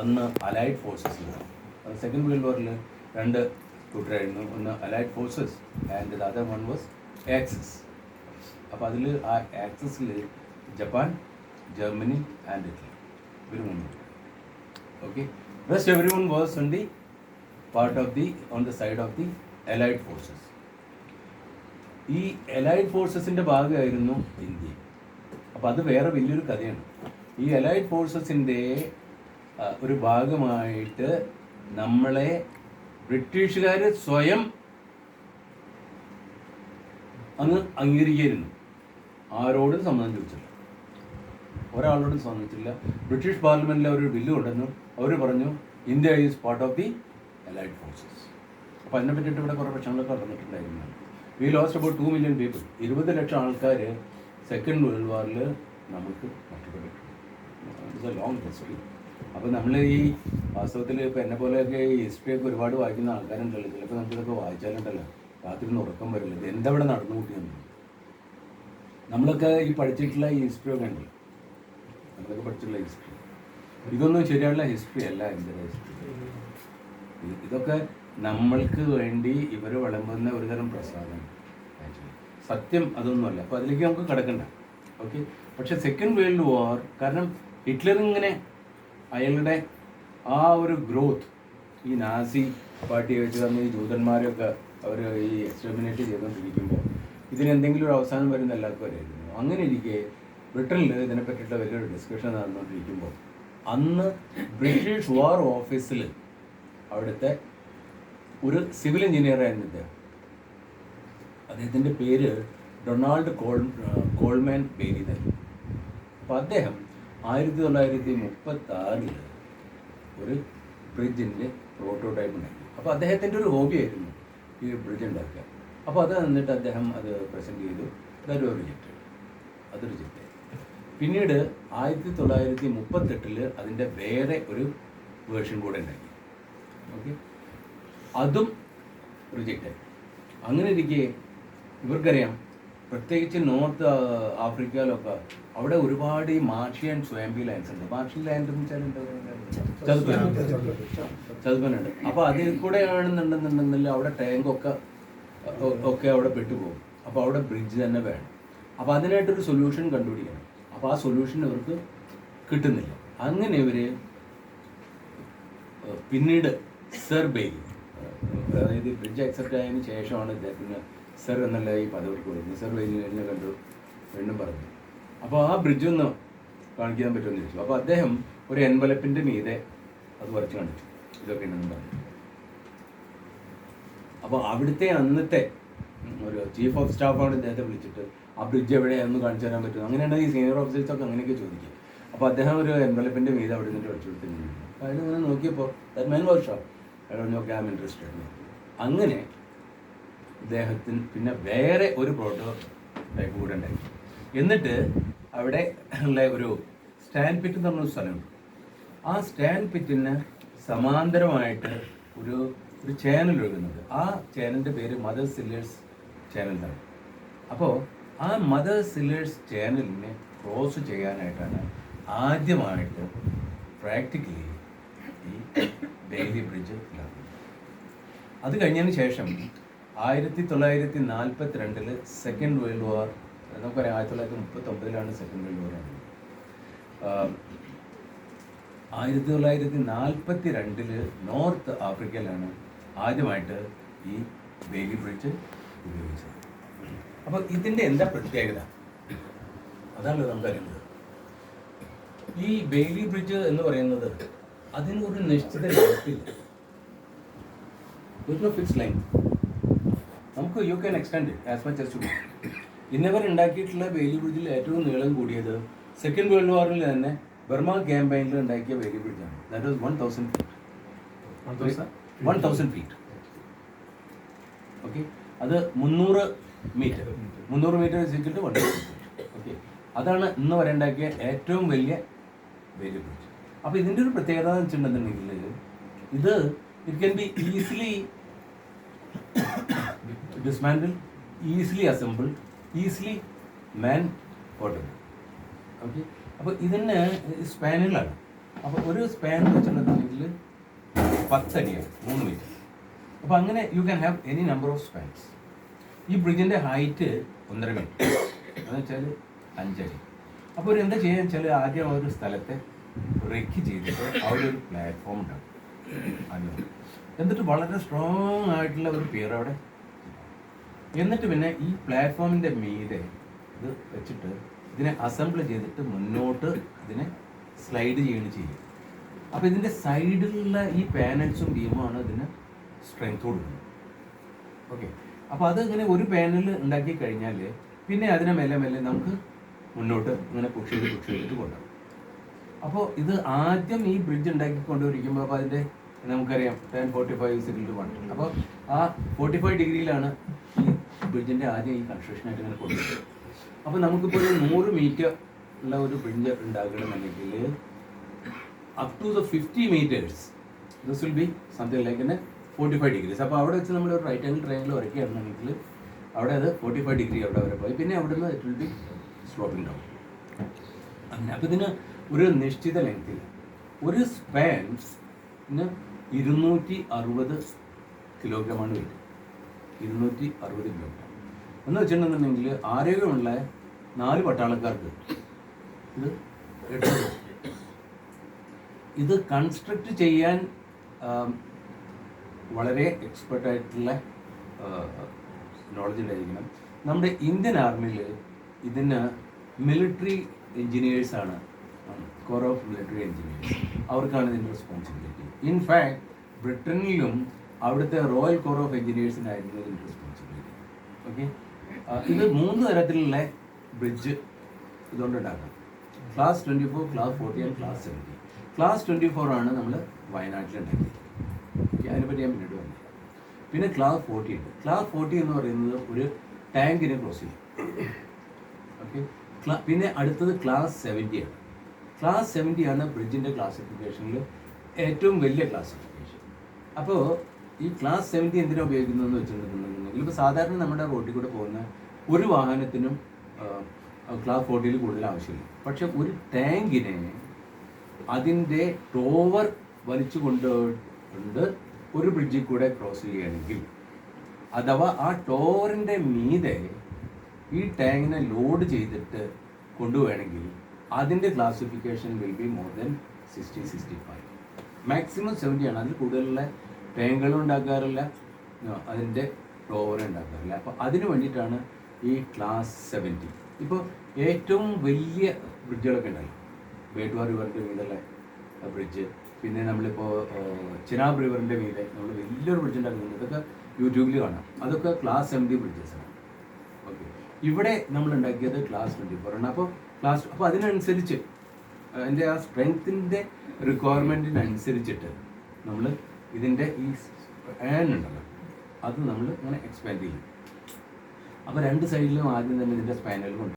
അന്ന് allied forces second world വാറിൽ രണ്ട് കൂട്ടരായിരുന്നു. ഒന്ന് allied forces and the other one was axis അപ്പോൾ അതിൽ ആ ആക്സിസിൽ ജപ്പാൻ ജർമ്മനി ആൻഡ് ഇറ്റലി. ഇവർ മൂന്ന് okay rest every one was on the part of the on the side of the allied forces ഈ അലൈഡ് ഫോഴ്സസിന്റെ ഭാഗമായിരുന്നു ഇന്ത്യ. അപ്പോൾ അത് വേറെ വലിയൊരു കഥയാണ്. ഈ അലൈഡ് ഫോഴ്സസിന്റെ ആ, ഒരു ഭാഗമായിട്ട് നമ്മളെ ബ്രിട്ടീഷുകാർ സ്വയം അങ്ങ് അംഗീകരിക്കായിരുന്നു. ആരോടും സമ്മതം ചോദിച്ചില്ല. ഒരാളോടും സമ്മതിച്ചില്ല ബ്രിട്ടീഷ് പാർലമെന്റിൽ അവർ ബില്ല് കൊണ്ടുവന്നു. അവർ പറഞ്ഞു India is part of the allied forces അപ്പോൾ അതിനെ പറ്റിയിട്ട് ഇവിടെ കുറേ പ്രശ്നങ്ങളൊക്കെ നടന്നിട്ടുണ്ടായിരുന്നു. We lost about two million people ഇരുപത് ലക്ഷം ആൾക്കാർ സെക്കൻഡ് വേൾഡ് വാറിൽ നമുക്ക് നഷ്ടപ്പെട്ടിട്ടുണ്ട്. ലോങ് ഹിസ്റ്ററി അപ്പോൾ നമ്മൾ ഈ വാസ്തവത്തിൽ ഇപ്പോൾ എന്നെ പോലെയൊക്കെ ഈ ഹിസ്റ്ററിയൊക്കെ ഒരുപാട് വായിക്കുന്ന ആൾക്കാരുണ്ടല്ലോ. ചിലപ്പോൾ നമുക്കിതൊക്കെ വായിച്ചാലുണ്ടല്ലോ. രാത്രി നിന്ന് ഉറക്കം വരില്ല. ഇത് എന്താ ഇവിടെ നടന്നു കൂട്ടിയെന്ന്. നമ്മളൊക്കെ ഈ പഠിച്ചിട്ടുള്ള ഈ ഹിസ്റ്ററി ഒക്കെ ഉണ്ടല്ലോ. നമ്മളൊക്കെ പഠിച്ചിട്ടുള്ള ഹിസ്റ്ററി ഇതൊന്നും ശരിയായുള്ള ഹിസ്റ്ററി അല്ല എന്റെ ഹിസ്റ്ററി ഇത് ഇതൊക്കെ നമ്മൾക്ക് വേണ്ടി ഇവർ വിളമ്പുന്ന ഒരുതരം പ്രസാദം സത്യം അതൊന്നുമല്ല. അപ്പോൾ അതിലേക്ക് നമുക്ക് കിടക്കണ്ട. ഓക്കെ പക്ഷെ സെക്കൻഡ് വേൾഡ് വാർ കാരണം ഹിറ്റ്ലർ ഇങ്ങനെ അയാളുടെ ആ ഒരു ഗ്രോത്ത് ഈ നാസി പാർട്ടിയെ വെച്ച് തന്നെ ഈ ജൂതന്മാരെയൊക്കെ അവർ ഈ എക്സ്റ്റർമിനേറ്റ് ചെയ്തുകൊണ്ടിരിക്കുമ്പോൾ ഇതിന് എന്തെങ്കിലും ഒരു അവസാനം വരുന്ന എല്ലാവർക്കും അങ്ങനെ ഇരിക്കെ ബ്രിട്ടനിൽ ഇതിനെ പറ്റിയിട്ട് വലിയൊരു ഡിസ്കഷൻ നടന്നുകൊണ്ടിരിക്കുമ്പോൾ അന്ന് ബ്രിട്ടീഷ് വാർ ഓഫീസിൽ അവിടുത്തെ ഒരു സിവിൽ എഞ്ചിനീയർ ആയിരുന്നു ഇദ്ദേഹം. അദ്ദേഹത്തിന്റെ പേര് ഡൊണാൾഡ് കോൾ കോൾമാൻ ബേരി എന്നായിരുന്നു. അപ്പോൾ അദ്ദേഹം ആയിരത്തി തൊള്ളായിരത്തി മുപ്പത്തി ആറിൽ ഒരു ബ്രിഡ്ജിന്റെ പ്രോട്ടോടൈപ്പ് ഉണ്ടാക്കി അപ്പോൾ അദ്ദേഹത്തിന്റെ ഒരു ഹോബി ആയിരുന്നു ഈ ബ്രിഡ്ജ് ഉണ്ടാക്കുക. അപ്പോൾ അത് എന്നിട്ട് അദ്ദേഹം അത് പ്രസന്റ് ചെയ്തു. അതൊരു റിജക്റ്റ് അതൊരു റിജക്റ്റ് പിന്നീട് ആയിരത്തി തൊള്ളായിരത്തി മുപ്പത്തെട്ടിൽ അതിന്റെ വേറെ ഒരു വേർഷൻ കൂടെ ഉണ്ടാക്കി ഓക്കെ അതും റിജക്റ്റ് ആയി അങ്ങനെ ഇരിക്കെ. ഇവർക്കറിയാം പ്രത്യേകിച്ച് നോർത്ത് ആഫ്രിക്കയിലൊക്കെ അവിടെ ഒരുപാട് ഈ മാർഷ്യൻ സ്വയംബി ലാൻഡ്സ് ഉണ്ട്. മാർഷ്യൻ ലാൻഡ് എന്ന് വെച്ചാൽ? ചതുപ്പനുണ്ട്. അപ്പൊ അപ്പോൾ അതിൽ കൂടെ ആണെന്നുണ്ടെന്നുണ്ടെങ്കിൽ അവിടെ ടാങ്ക് ഒക്കെ ഒക്കെ അവിടെ പെട്ടുപോകും. അപ്പോൾ അവിടെ ബ്രിഡ്ജ് തന്നെ വേണം. അപ്പോൾ അതിനായിട്ടൊരു സൊല്യൂഷൻ കണ്ടുപിടിക്കണം. അപ്പോൾ ആ സൊല്യൂഷൻ ഇവർക്ക് കിട്ടുന്നില്ല. അങ്ങനെ ഇവർ പിന്നീട് സർ ബെയിൽ അതായത് ബ്രിഡ്ജ് അക്സെപ്റ്റ് ആയതിനു ശേഷമാണ് ഇദ്ദേഹത്തിന് സർ എന്നല്ല ഈ പദവിക്ക് കൊടുക്കുന്നത് സർ എന്നെ കണ്ടു വീണ്ടും പറഞ്ഞു. അപ്പോൾ ആ ബ്രിഡ്ജ് ഒന്ന് കാണിക്കാൻ പറ്റുമെന്ന് ചോദിച്ചു. അപ്പോൾ അദ്ദേഹം ഒരു എൻവലപ്പിന്റെ മീതെ അത് വരച്ച് കാണിച്ചു. ഇതൊക്കെ ഉണ്ടെന്ന് പറഞ്ഞു. അപ്പോൾ അവിടുത്തെ അന്നത്തെ ഒരു ചീഫ് ഓഫ് സ്റ്റാഫാണ് ഇദ്ദേഹത്തെ വിളിച്ചിട്ട് ആ ബ്രിഡ്ജ് എവിടെയാണെന്ന് കാണിച്ചു തരാൻ പറ്റും അങ്ങനെയാണ് ഈ സീനിയർ ഓഫീസേഴ്സൊക്കെ അങ്ങനെയൊക്കെ ചോദിക്കുക. അപ്പോൾ അദ്ദേഹം ഒരു എൻവലപ്പിന്റെ മീതെ അവിടെ നിന്നിട്ട് വെച്ചു കൊടുത്തിട്ടുണ്ട് അപ്പോൾ അതിനിങ്ങനെ നോക്കിയപ്പോൾ ദാറ്റ് മെയിൻ വർക്ക്ഷോപ്പ് അവിടെ നോക്കി ഐ ഇൻട്രസ്റ്റഡ് അങ്ങനെ ഇദ്ദേഹത്തിന് പിന്നെ വേറെ ഒരു പ്രോട്ടോ ടൈപ്പ് കൂടെ ഉണ്ടായി. എന്നിട്ട് അവിടെ ഉള്ള ഒരു സ്റ്റാൻഡ് പിറ്റ് എന്ന് പറഞ്ഞൊരു സ്ഥലമുണ്ട് ആ സ്റ്റാൻഡ് പിറ്റിന് സമാന്തരമായിട്ട് ഒരു ഒരു ചാനൽ ഒഴുകുന്നുണ്ട് ആ ചാനലിന്റെ പേര് മദർ സില്ലേഴ്സ് ചാനൽ എന്നാണ്. അപ്പോൾ ആ മദർ സില്ലേഴ്സ് ചാനലിനെ ക്രോസ് ചെയ്യാനായിട്ടാണ് ആദ്യമായിട്ട് പ്രാക്ടിക്കലി ഈ ഡെയിലി ബ്രിഡ്ജ് അത് കഴിഞ്ഞതിന് ശേഷം ആയിരത്തി തൊള്ളായിരത്തി നാൽപ്പത്തി രണ്ടിൽ സെക്കൻഡ് വേൾഡ് വാർ നമുക്കറിയാം ആയിരത്തി തൊള്ളായിരത്തി മുപ്പത്തി ഒമ്പതിലാണ് സെക്കൻഡ് വേൾഡ് വാർ ആയിരത്തി തൊള്ളായിരത്തി നാൽപ്പത്തി രണ്ടിൽ നോർത്ത് ആഫ്രിക്കയിലാണ് ആദ്യമായിട്ട് ഈ ബേബി ബ്രിഡ്ജ് ഉപയോഗിച്ചത്. അപ്പോൾ ഇതിന്റെ എന്താ പ്രത്യേകത? അതാണല്ലോ നമുക്കറിയുന്നത് ഈ ബേലി ബ്രിഡ്ജ് എന്ന് പറയുന്നത് അതിന് ഒരു നിശ്ചിത ലെങ്ത്തിൽ ഫിക്സ് ലെങ്ത് നമുക്ക് you can extend as much as to ഇന്നവർ ഉണ്ടാക്കിയിട്ടുള്ള വേലി ബ്രിഡ്ജിൽ ഏറ്റവും നീളം കൂടിയത് സെക്കൻഡ് വേൾഡ് വാറിൽ തന്നെ ബർമ ക്യാമ്പയിനിൽ ഉണ്ടാക്കിയ വേലി ബ്രിഡ്ജാണ്. That was one thousand feet one thousand feet okay അത് മുന്നൂറ് മീറ്റർ മുന്നൂറ് മീറ്റർ വെച്ചിട്ട് വൺ തൗസൻഡ് ഓക്കെ അതാണ് ഇന്ന് വരെ ഉണ്ടാക്കിയ ഏറ്റവും വലിയ വേലി ബ്രിഡ്ജ്. അപ്പോൾ ഇതിന്റെ ഒരു പ്രത്യേകത എന്ന് വെച്ചിട്ടുണ്ടെന്നുണ്ടെങ്കിൽ ഇത് it can be easily dismantle, easily assembled, easily man portable. Okay അപ്പോൾ ഇതിന് സ്പാനുകളാണ് അപ്പോൾ ഒരു സ്പാൻ വെച്ചിട്ടുണ്ടെങ്കിൽ പത്തടിയാണ് മൂന്ന് മീറ്റർ അപ്പോൾ അങ്ങനെ you can have any number of spans ഈ ബ്രിഡ്ജിന്റെ ഹൈറ്റ് ഒന്നര മീറ്റർ എന്ന് വെച്ചാൽ അഞ്ചടി. അപ്പോൾ ഒരു എന്താ ചെയ്യുക വെച്ചാൽ ആദ്യം ഒരു സ്ഥലത്തെ റെക്കി ചെയ്തിട്ട് അവിടെ ഒരു പ്ലാറ്റ്ഫോം ഉണ്ടാകും ആദ്യം എന്നിട്ട് വളരെ സ്ട്രോങ് ആയിട്ടുള്ള ഒരു പിയർ അവിടെ എന്നിട്ട് പിന്നെ ഈ പ്ലാറ്റ്ഫോമിന്റെ മീതെ ഇത് വെച്ചിട്ട് ഇതിനെ അസംബിൾ ചെയ്തിട്ട് മുന്നോട്ട് ഇതിനെ സ്ലൈഡ് ചെയ്യുകയാണ് ചെയ്യുക. അപ്പോൾ ഇതിന്റെ സൈഡിലുള്ള ഈ പാനൽസും ബീമുമാണ് ഇതിന് സ്ട്രെങ്ത് കൊടുക്കുന്നത്. ഓക്കെ അപ്പോൾ അത് ഇങ്ങനെ ഒരു പാനൽ ഉണ്ടാക്കി കഴിഞ്ഞാൽ പിന്നെ അതിനെ മെല്ലെ മെല്ലെ നമുക്ക് മുന്നോട്ട് ഇങ്ങനെ പുഷ് ചെയ്ത് പുഷ് ചെയ്തിട്ട് കൊണ്ടുപോകും. അപ്പോൾ ഇത് ആദ്യം ഈ ബ്രിഡ്ജ് ഉണ്ടാക്കി കൊണ്ടുവരിക്കുമ്പോൾ അപ്പോൾ അതിന്റെ നമുക്കറിയാം ten forty five six two one അപ്പോൾ ആ ഫോർട്ടി ഫൈവ് ഡിഗ്രിയിലാണ് ബ്രിഡ്ജിന്റെ ആദ്യം ഈ കൺസ്ട്രക്ഷനായിട്ട് ഇങ്ങനെ കൊണ്ടുവരും അപ്പോൾ നമുക്കിപ്പോൾ ഒരു നൂറ് മീറ്റർ ഉള്ള ഒരു bridge ഉണ്ടാക്കണമെന്നുണ്ടെങ്കിൽ up to the fifty meters this will be something like തന്നെ ഫോർട്ടി ഫൈവ് ഡിഗ്രീസ് അപ്പോൾ അവിടെ വെച്ച് നമ്മൾ ഒരു റൈറ്റ് ആംഗിൾ ട്രയാങ്കിൾ വരയ്ക്കുകയാണെന്നുണ്ടെങ്കിൽ അവിടെ അത് ഫോർട്ടി ഫൈവ് ഡിഗ്രി അവിടെ വരെ പോയി. പിന്നെ അവിടെ നിന്ന് it will be sloping down അങ്ങനെ. അപ്പോൾ ഇതിന് ഒരു നിശ്ചിത ലെങ്തിൽ ഒരു സ്പാൻസിന് ഇരുന്നൂറ്റി അറുപത് കിലോഗ്രാമാണ് വെയിറ്റ് ഇരുന്നൂറ്റി അറുപത് കിലോമീറ്റർ എന്ന് വെച്ചിട്ടുണ്ടെന്നുണ്ടെങ്കിൽ ആരോഗ്യമുള്ള നാല് പട്ടാളക്കാർക്ക് ഇത് ഇത് കൺസ്ട്രക്ട് ചെയ്യാൻ വളരെ എക്സ്പെർട്ട് ആയിട്ടുള്ള നോളജ് ഉണ്ടായിരിക്കണം. നമ്മുടെ ഇന്ത്യൻ ആർമിയിൽ ഇതിന് മിലിറ്ററി എഞ്ചിനീയേഴ്സാണ് കോർ ഓഫ് മിലിറ്ററി എഞ്ചിനീയേഴ്സ് അവർക്കാണ് ഇതിന്റെ റെസ്പോൺസിബിലിറ്റി ഇൻഫാക്ട് ബ്രിട്ടനിലും അവിടുത്തെ റോയൽ കോർ ഓഫ് എഞ്ചിനീയേഴ്സിനായിരുന്നു ഇതിൽ റെസ്പോൺസിബിലിറ്റി ഓക്കെ ഇത് മൂന്ന് തരത്തിലുള്ള ബ്രിഡ്ജ് ഇതുകൊണ്ട് ഉണ്ടാക്കാം class twenty four class forty and class seventy class twenty four ആണ് നമ്മൾ ഓക്കെ അതിനെപ്പറ്റി ഞാൻ പിന്നീട് പറഞ്ഞില്ല പിന്നെ ക്ലാസ് ഫോർട്ടി ഉണ്ട്. ക്ലാസ് ഫോർട്ടി എന്ന് പറയുന്നത് ഒരു ടാങ്കിനെ ക്രോസ് ചെയ്യും. ഓക്കെ പിന്നെ അടുത്തത് ക്ലാസ് സെവന്റി ആണ്. ക്ലാസ് സെവന്റി ആണ് ബ്രിഡ്ജിന്റെ ക്ലാസിഫിക്കേഷനിൽ ഏറ്റവും വലിയ ക്ലാസിഫിക്കേഷൻ അപ്പോൾ ഈ ക്ലാസ് സെവന്റി എന്തിനാണ് ഉപയോഗിക്കുന്നതെന്ന് വെച്ചിട്ടുണ്ടെന്നുണ്ടെങ്കിൽ ഇപ്പോൾ സാധാരണ നമ്മുടെ റോഡിൽ കൂടെ പോകുന്ന ഒരു വാഹനത്തിനും ക്ലാസ് ഫോർട്ടിയിൽ കൂടുതൽ ആവശ്യമില്ല. പക്ഷെ ഒരു ടാങ്കിനെ അതിന്റെ ടോവർ വലിച്ചു കൊണ്ടുകൊണ്ട് ഒരു ബ്രിഡ്ജിൽ കൂടെ ക്രോസ് ചെയ്യുകയാണെങ്കിൽ അഥവാ ആ ടോവറിന്റെ മീതെ ഈ ടാങ്കിനെ ലോഡ് ചെയ്തിട്ട് കൊണ്ടുപോകണമെങ്കിൽ അതിന്റെ classification will be more than sixty sixty five maximum seventy ആണ്. അതിൽ കൂടുതലുള്ള ടാങ്കുകളും ഉണ്ടാക്കാറില്ല. അതിന്റെ ടോവർ ഉണ്ടാക്കാറില്ല. അപ്പോൾ അതിന് വേണ്ടിയിട്ടാണ് ഈ ക്ലാസ് സെവന്റി ഇപ്പോൾ ഏറ്റവും വലിയ ബ്രിഡ്ജുകളൊക്കെ ഉണ്ടായി. ബേട്ടുവാർ റിവറിന്റെ മീതുള്ള ബ്രിഡ്ജ് പിന്നെ നമ്മളിപ്പോൾ ചിനാബ് റിവറിന്റെ മീതെ നമ്മൾ വലിയൊരു ബ്രിഡ്ജ് ഉണ്ടാക്കുന്നുണ്ട്. ഇതൊക്കെ യൂട്യൂബിൽ കാണാം. അതൊക്കെ ക്ലാസ് സെവന്റി ബ്രിഡ്ജസ് ആണ്. ഓക്കെ ഇവിടെ നമ്മൾ ഉണ്ടാക്കിയത് ക്ലാസ് ട്വന്റി ഫോർ ആണ്. അപ്പോൾ ക്ലാസ് അപ്പോൾ അതിനനുസരിച്ച് എന്റെ ആ സ്ട്രെങ്ത്തിന്റെ റിക്വയർമെന്റിനനുസരിച്ചിട്ട് നമ്മൾ ഇതിന്റെ ഈ ഏൺ ഉണ്ടല്ലോ അത് നമ്മൾ ഇങ്ങനെ എക്സ്പാൻഡ് ചെയ്യും. അപ്പോൾ രണ്ട് സൈഡിലും ആദ്യം തന്നെ ഇതിന്റെ സ്പാനൽ കൊണ്ട്